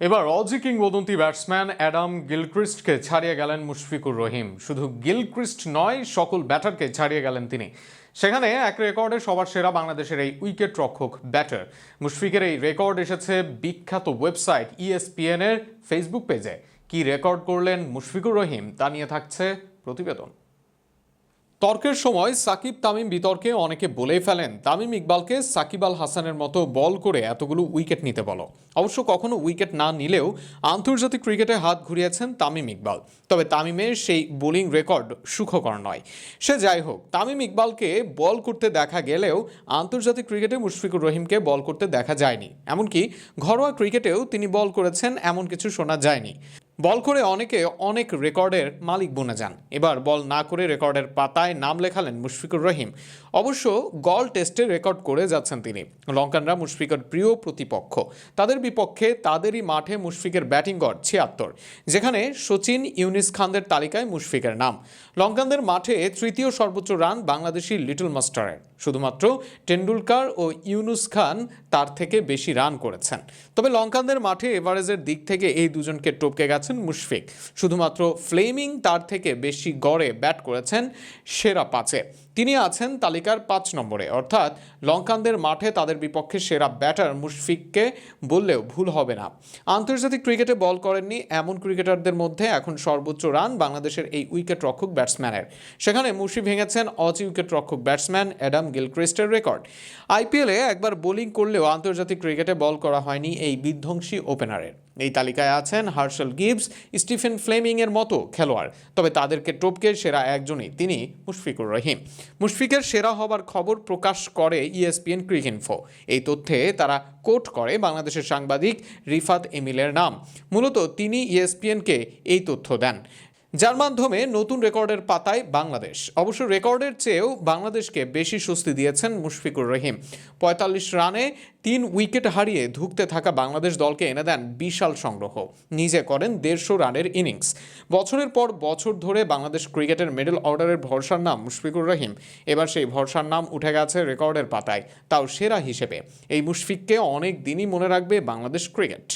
এবার অজি কিংবদন্তি batsman Adam গিলক্রিস্টকে ছাড়িয়ে গেলেন মুশফিকুর রহিম। শুধু গিলক্রিস্ট নয়, সকল ব্যাটারকে ছাড়িয়ে গেলেন তিনি। সেখানে এক রেকর্ডে সবার সেরা বাংলাদেশের এই উইকেট রক্ষক ব্যাটার। মুশফিকের এই রেকর্ড এসেছে বিখ্যাত ওয়েবসাইট ইএসপিএন এর ফেসবুক পেজে কি রেকর্ড করলেন মুশফিকুর রহিম, তা নিয়ে থাকছে প্রতিবেদন। তর্কের সময় সাকিব তামিম বিতর্কে অনেকে বলেই ফেলেন। তামিম ইকবালকে সাকিব আল হাসানের মতো বল করে এতগুলো উইকেট নিতে বলো। অবশ্য কখনো উইকেট না নিলেও আন্তর্জাতিক ক্রিকেটে হাত ঘুরিয়েছেন তামিম ইকবাল। তবে তামিমের সেই বোলিং রেকর্ড সুখকর নয়। সে যাই হোক, তামিম ইকবালকে বল করতে দেখা গেলেও আন্তর্জাতিক ক্রিকেটে মুশফিকুর রহিমকে বল করতে দেখা যায়নি। এমনকি ঘরোয়া ক্রিকেটেও তিনি বল করেছেন, এমন কিছু শোনা যায়নি। বল করে অনেকে অনেক রেকর্ডের মালিক বনে যান। এবার বল না করে রেকর্ডের পাতায় নাম লেখালেন মুশফিকুর রহিম। অবশ্য গল টেস্টে রেকর্ড করে যাচ্ছেন তিনি। লঙ্কানরা মুশফিকের প্রিয় প্রতিপক্ষ। তাদের বিপক্ষে তাদেরই মাঠে মুশফিকের ব্যাটিং গড় ছিয়াত্তর, যেখানে সচিন ইউনিস খানদের তালিকায় মুশফিকের নাম। লঙ্কানদের মাঠে তৃতীয় সর্বোচ্চ রান বাংলাদেশি লিটল মাস্টারের। শুধুমাত্র টেন্ডুলকার ও ইউনুস খান তার থেকে বেশি রান করেছেন। তবে লঙ্কানদের মাঠে এভারেজের দিক থেকে এই দুজনকে টপকে গেছেন মুশফিক। শুধুমাত্র ফ্লেমিং তার থেকে বেশি গড়ে ব্যাট করেছেন সেরা পাঁচে। তিনি আছেন তালিকার পাঁচ নম্বরে। অর্থাৎ লঙ্কানদের মাঠে তাদের বিপক্ষে সেরা ব্যাটার মুশফিককে বললেও ভুল হবে না। আন্তর্জাতিক ক্রিকেটে বল করেননি এমন ক্রিকেটারদের মধ্যে এখন সর্বোচ্চ রান বাংলাদেশের এই উইকেট রক্ষক ব্যাটসম্যানের। সেখানে মুশি ভেঙেছেন অজ উইকেট রক্ষক ব্যাটসম্যান অ্যাডাম গিলক্রিস্টের রেকর্ড। আইপিএলে একবার বোলিং করলেও আন্তর্জাতিক ক্রিকেটে বল করা হয়নি এই বিধ্বংসী ওপেনারের। এই তালিকায় আছেন হার্শেল গিবস, স্টিফেন ফ্লেমিংয়ের মতো খেলোয়াড়। তবে তাদেরকে টপকে সেরা একজনই তিনি মুশফিকুর রহিম। মুশফিকের সেরা হবার খবর প্রকাশ করে ইএসপিএন ইএসপিএন ফো এই তথ্যে তারা কোট করে বাংলাদেশের সাংবাদিক রিফাত এমিলের নাম। মূলত তিনি ইএসপিএনকে এই তথ্য দেন। যার মাধ্যমে নতুন রেকর্ডের পাতায় বাংলাদেশ। অবশ্য রেকর্ডের চেয়েও বাংলাদেশকে বেশি স্বস্তি দিয়েছেন মুশফিকুর রহিম। পঁয়তাল্লিশ রানে তিন উইকেট হারিয়ে ধুঁকতে থাকা বাংলাদেশ দলকে এনে দেন বিশাল সংগ্রহ। নিজে করেন দেড়শো রানের ইনিংস। বছরের পর বছর ধরে বাংলাদেশ ক্রিকেটের মিডল অর্ডারের ভরসার নাম মুশফিকুর রহিম। এবার সেই ভরসার নাম উঠে গেছে রেকর্ডের পাতায়। তাও সেরা হিসেবে। এই মুশফিককে অনেক দিনই মনে রাখবে বাংলাদেশ ক্রিকেট।